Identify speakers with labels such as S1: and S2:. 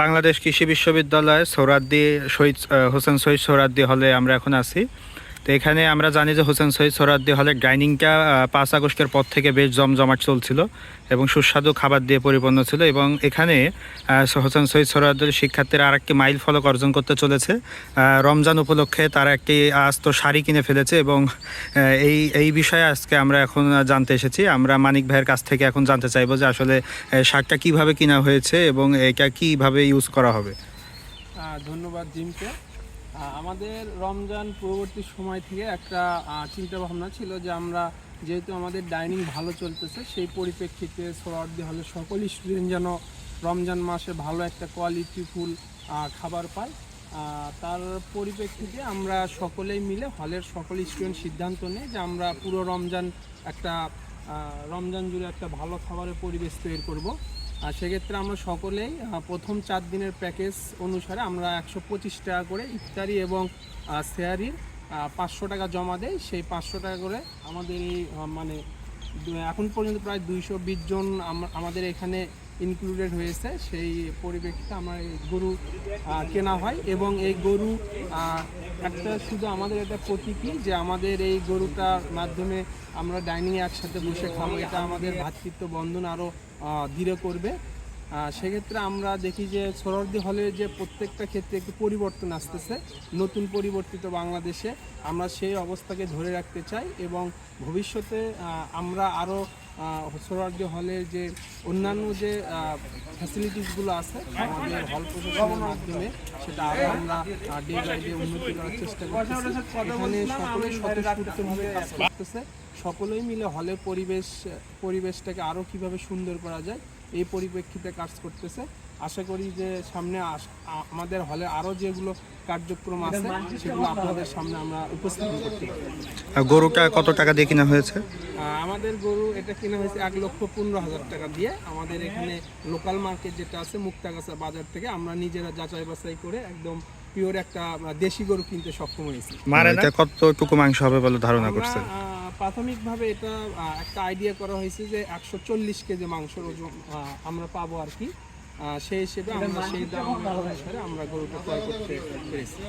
S1: বাংলাদেশ কৃষি বিশ্ববিদ্যালয় সৌরাদ্দি শহীদ হোসেন শহীদ সৌরাদ্দি হলে আমরা এখন আছি। তো এখানে আমরা জানি যে হোসেন শহীদ সৌরাদ্দি হলে ডাইনিংটা পাঁচ আগস্টের পর থেকে বেশ জমজমাট চলছিল এবং সুস্বাদু খাবার দিয়ে পরিপূর্ণ ছিল এবং এখানে হোসেন শহীদ সৌরাদ্দির শিক্ষার্থীরা আর একটি মাইল ফলক অর্জন করতে চলেছে। রমজান উপলক্ষে তারা একটি আস্ত শাড়ি কিনে ফেলেছে এবং এই এই বিষয়ে আজকে আমরা এখন জানতে এসেছি। আমরা মানিক ভাইয়ের কাছ থেকে এখন জানতে চাইব যে আসলে শার্টটা কীভাবে কিনা হয়েছে এবং এটা কীভাবে ইউজ করা হবে।
S2: ধন্যবাদ জিমকে। আমাদের রমজান পূর্ববর্তী সময় থেকে একটা চিন্তা ভাবনা ছিল যে আমরা যেহেতু আমাদের ডাইনিং ভালো চলতেছে, সেই পরিপ্রেক্ষিতে সোহরাওয়ার্দী হলে সকল স্টুডেন্ট যেন রমজান মাসে ভালো একটা কোয়ালিটিফুল খাবার পায়। তার পরিপ্রেক্ষিতে আমরা সকলেই মিলে, হলের সকল স্টুডেন্ট সিদ্ধান্ত নেই যে আমরা পুরো রমজান একটা রমজান জুড়ে একটা ভালো খাবারের পরিবেশ তৈরি করব। আর সেক্ষেত্রে আমরা সকলেই প্রথম চার দিনের প্যাকেজ অনুসারে আমরা একশো পঁচিশ টাকা করে ইফতারি এবং সেয়ারির পাঁচশো টাকা জমা দেয় সেই পাঁচশো টাকা করে আমাদের এই মানে এখন পর্যন্ত প্রায় দুইশো বিশ জন আমাদের এখানে ইনক্লুডেড হয়েছে, সেই পরিপ্রেক্ষিতে আমার এই গরু কেনা হয় এবং এই গরু একটা শুধু আমাদের এটা প্রতীকী যে আমাদের এই গরুটার মাধ্যমে আমরা ডাইনিংয়ে একসাথে বসে খাব, এটা আমাদের ভ্রাতৃত্ব বন্ধন আরও দৃঢ় করবে। সেক্ষেত্রে আমরা দেখি যে সোহরাওয়ার্দী হলের যে প্রত্যেকটা ক্ষেত্রে একটু পরিবর্তন আসতেছে, নতুন পরিবর্তিত বাংলাদেশে। আমরা সেই অবস্থাকে ধরে রাখতে চাই এবং ভবিষ্যতে আমরা আরও সোহরাওয়ার্দী হলের যে অন্যান্য যে ফ্যাসিলিটিসগুলো আছে, আমাদের হল প্রশাসনের মাধ্যমে সেটা আরও আমরা ডে বাই ডে উন্নতি করার চেষ্টা এখানে সকলে স্বতঃস্ফূর্তভাবে কাজ করতেছে। সকলেই মিলে হলের পরিবেশ, পরিবেশটাকে আরও কীভাবে সুন্দর করা যায় এই পরিপ্রেক্ষিতে কাজ করতেছে। আশা করি যে সামনে আমাদের হলে আরও যেগুলো কার্যক্রম আছে সেগুলো আপনাদের সামনে আমরা উপস্থাপন করতে
S1: গরুটা কত টাকা দিয়ে কিনা হয়েছে?
S2: আমাদের গরু এটা কেনা হয়েছে এক লক্ষ পনেরো হাজার টাকা দিয়ে। আমাদের এখানে লোকাল মার্কেট যেটা আছে মুক্তাগাছা বাজার থেকে আমরা নিজেরা যাচাই বাছাই করে একদম পিওর একটা দেশি গরু কিনতে সক্ষম হয়েছি।
S1: মানে এটা কতটুকু মাংস হবে বলে ধারণা করছেন?
S2: আহ, প্রাথমিকভাবে এটা একটা আইডিয়া করা হয়েছে যে একশো চল্লিশ কেজি মাংসের ওজন আমরা পাবো আর কি। সেই হিসেবে আমরা সেই দাম অনুসারে আমরা গরুটা ক্রয় করতে পেরেছি।